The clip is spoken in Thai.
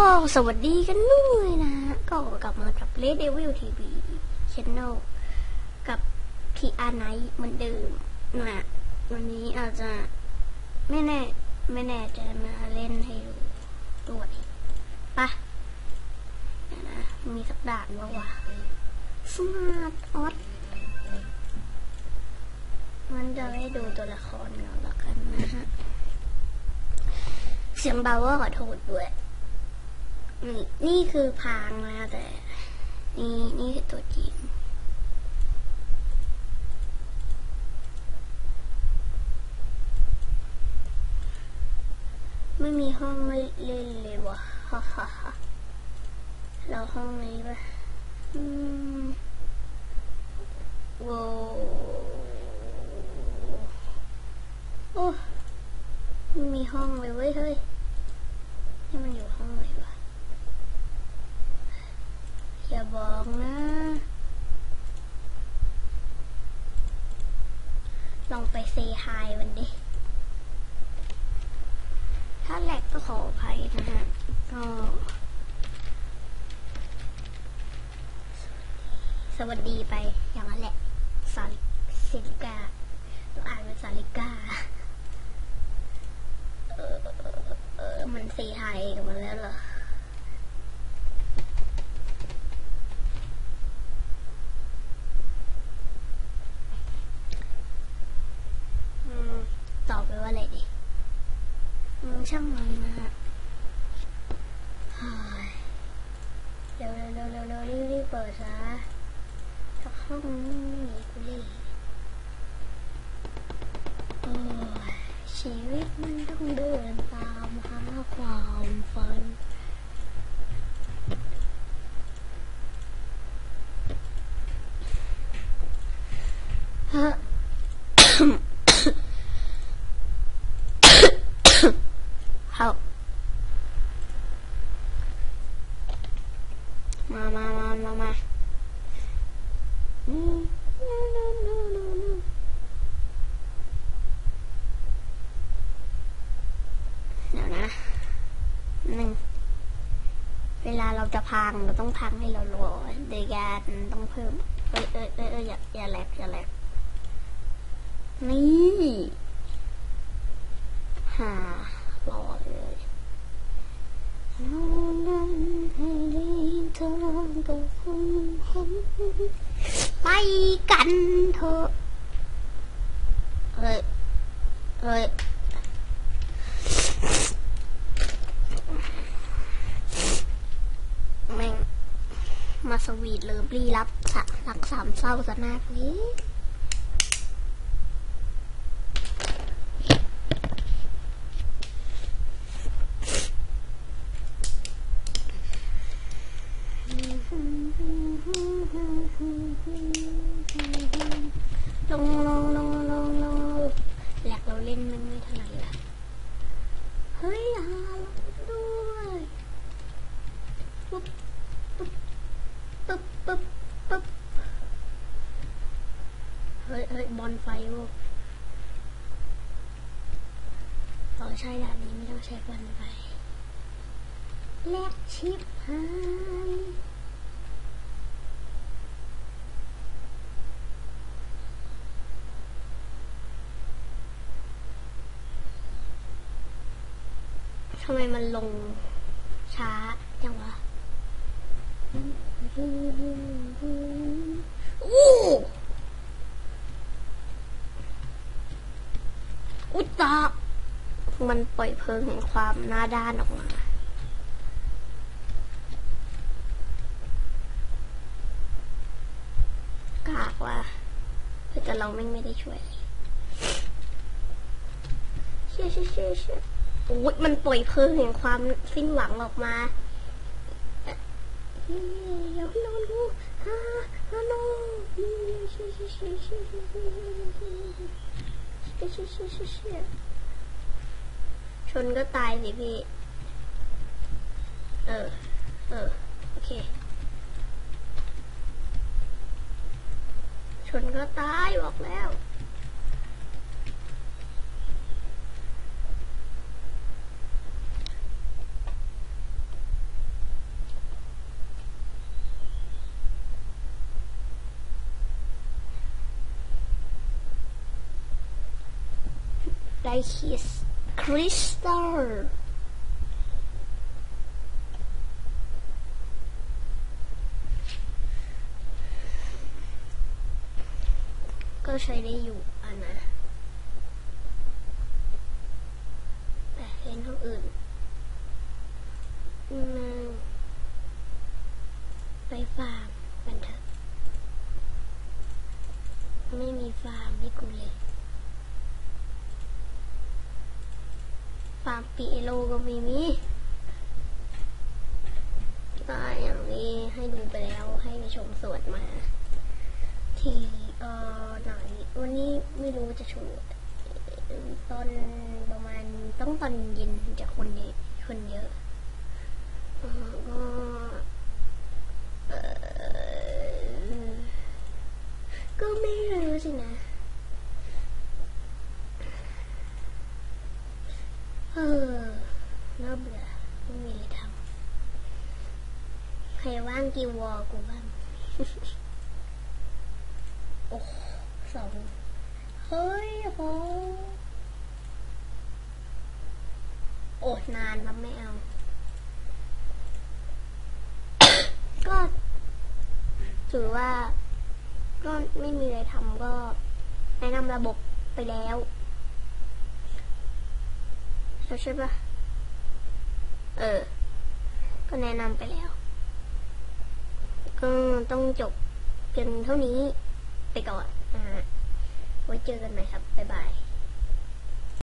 ก็สวัสดีกันด้วยนะ ก็กลับมากับ Red Devil TV Channel กับพีอาไนเหมือนเดิมนะวันนี้อาจจะไม่แน่ ไม่แน่จะมาเล่นให้ดูด้วยปะนะ มีสักด่านว่าวะสมาร์ทออสมันจะให้ดูตัวละครเราละกันนะฮะ เสียงเบาก็ขอโทษด้วย นี่นี่คือพางนะแต่ นี่นี่คือตัวจริงไม่มีห้องไม่เล่นเลยวะฮ่าฮ่าฮ่าเราห้องนี้ปะอืมโว้โอ้ไม่มีห้องเลยเว้ยเฮ้ยนี่มันอยู่ห้องไหนวะ อย่าบอกนะ ลองไปเซฮายมันดิ ถ้าแหลกก็ขออภัยนะฮะ ก็สวัสดีไปอย่างนั้นแหละสาลิสิลิกาต้องอ่านเป็นสาลิกาเออเออมันเซฮายกับมันแล้วเหรอมตอบไปว่าอะไรดีอืม ช่างมันนะฮะเฮ้ยเร็วเร็วเร็วเร็วเร็วรีบรีบเปิดซะสักห้องนี้กูเลยโอ้ยชีวิตมันต้องเดินตามหาความฝัน ฮะ เข้า มามามามามาอืมเดี๋ยวนะหนึ่งเวลาเราจะพังเราต้องพังให้เราโลโดยการต้องเพิ่ม เอ้ยเอ้ยเอ้ยเอ้ยอย่าอย่าแหลกอย่าแหลกนี่หา ไปกันเถอะเฮ้ยเฮ้ยแม่งมาสวีทเลิฟลี่รับสะรักสามเศร้าสนานี้ล ลงลงลงลงลงแหลกเราเล่นมันไม่ถนัดละเฮ้ยหาลงด้วยปุ๊บปุ๊บปุ๊บปุ๊บปุ๊บเฮ้ยเฮ้ยบอลไฟโว้อ๋อใช่ด่านนี้ไม่ต้องใช้บอลไฟแลกชิปหายำไมมันลงช้าจังวะอู้อุตตะมันปล่อยเพลิงแห่งความหน้าด้านออกมากากว่ะแต่เราไม่ไม่ได้ช่วยเชี่ยเชี่ยเชี่ย อุ้ยมันปล่อยเพลิงแห่งความสิ้นหวังออกมาเดี๋ยวพี่นอนดูฮ่าฮ่านอนชนก็ตายสิพี่ เออ เออ โอเค ชนก็ตายบอกแล้ว ได้คิสคริสตัลก็ใช้ได้อยู่อันนะแต่เห็นห้องอื่นอืมไปฟาร์มกันเถอะไม่มีฟาร์มให้กูเลย ฟาร์มปีโลก็ไม่มีก็อย่างนี้ให้ดูไปแล้วให้ไปชมสวนมา ที่เอ่อไหนวันนี้ไม่รู้จะชมตอนประมาณต้องตอนเย็นจะคนเยอะคนเยอะก็ก็ไม่รู้สินะ เออน่าเบื่อไม่มีอะไรท ใครว่างกิววอลกูบ้างโอ้สองเฮ้ยโหโอ้นานแล้วไม่เอา ก็ถือว่า ก็ไม่มีอะไรทำก็แนะนำระบบไปแล้วใช่ปะเออ ก็แนะนำไปแล้ว ก็ต้องจบเพียงเท่านี้ไปก่อนนะฮะไว้เจอกันใหม่ครับ บ๊ายบาย